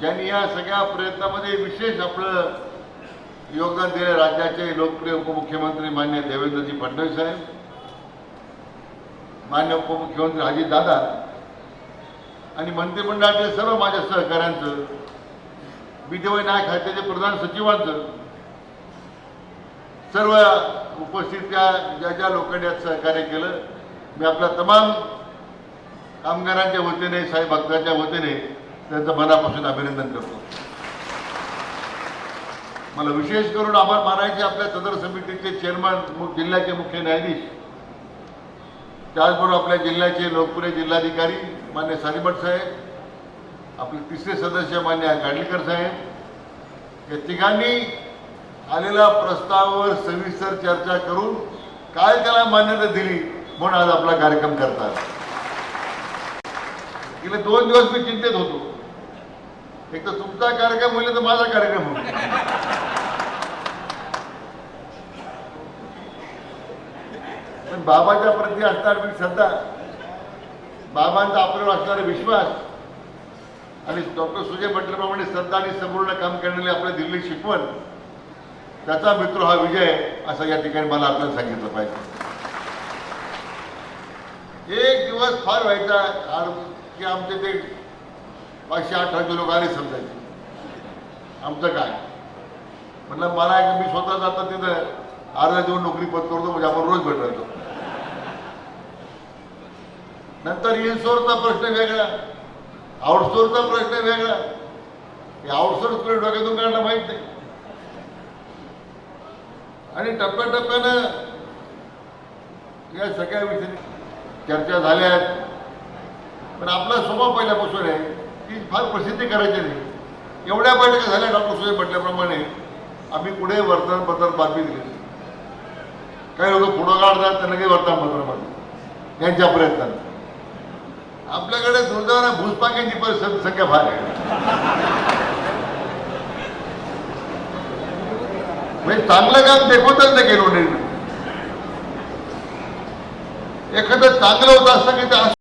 ज्यांनी या सगळ्या प्रयत्नामध्ये विशेष आपलं योगदान दिले राज्याचे लोकप्रिय उपमुख्यमंत्री मान्य देवेंद्रजी फडणवीस साहेब मान्य उपमुख्यमंत्री हाजी दादा आणि मंत्रिमंडळातील सर्व माझ्या सहकाऱ्यांचं विधिवय नायक खात्याचे प्रधान सचिवांचं सर्व उपस्थित त्या ज्या ज्या लोकांनी आज सहकार्य केलं मी आपल्या तमाम कामगारांच्या वतीने साई भक्तांच्या वतीने त्यांचं मनापासून अभिनंदन करतो. मला विशेष करून आभार मानायचे आपल्या सदर समितीचे चेअरमन मु- जिल्ह्याचे मुख्य न्यायाधीश त्याचबरोबर आपल्या जिल्ह्याचे लोकप्रिय जिल्हाधिकारी मान्य सारीभट साहेब आपले तिसरे सदस्य मान्य गाडलीकर साहेब या तिघांनी आलेल्या प्रस्तावावर सविस्तर चर्चा करून काय त्याला मान्यता दिली म्हणून आज आपला कार्यक्रम करतात. गेले दोन दिवस मी चिंतेत होतो. एक तर तुमचा कार्यक्रम होईल तर माझा कार्यक्रम होईल. पण बाबाच्या प्रती असणारी श्रद्धा. बाबांचा आपल्यावर असणारा विश्वास. आणि डॉक्टर सुजय म्हटल्याप्रमाणे श्रद्धा आणि संपूर्ण काम करणारी आपल्या दिल्ली शिकवण. त्याचा मित्र हा विजय असं या ठिकाणी मला आपल्याला सांगितलं पाहिजे. एक दिवस फार व्हायचा आर- की आमचे ते पाचशे अठराशे लोक आले समजायचे. आमचं काय? म्हटलं मला एक मी स्वतः जाता तिथं अर्धा देऊन नोकरी पत्करतो म्हणजे आपण रोज भेटायचो. नंतर इनसोरचा प्रश्न वेगळा आउटसोरचा प्रश्न वेगळा. हे आउटसोर्स कुठे डोक्यातून काढणं माहीत नाही. आणि टप्प्याटप्प्यानं या सगळ्या विषयी चर्चा झाल्या आहेत. पण आपला स्वभाव पहिल्यापासून आहे की फार प्रसिद्धी करायची नाही. एवढ्या बैठका झाल्या डॉक्टर सुजय म्हटल्याप्रमाणे आम्ही पुढे वर्तमानपत्रात बातमी दिली. काही लोक पुढं काढतात त्यांना काही वर्तमानपत्रामध्ये यांच्या प्रयत्नात आपल्याकडे दुर्दैवाने भूसपाक्यांची पण संख्या फार आहे. म्हणजे चांगलं काम देखवतच नाही केलं एखादं चांगलं होतं असतं की ते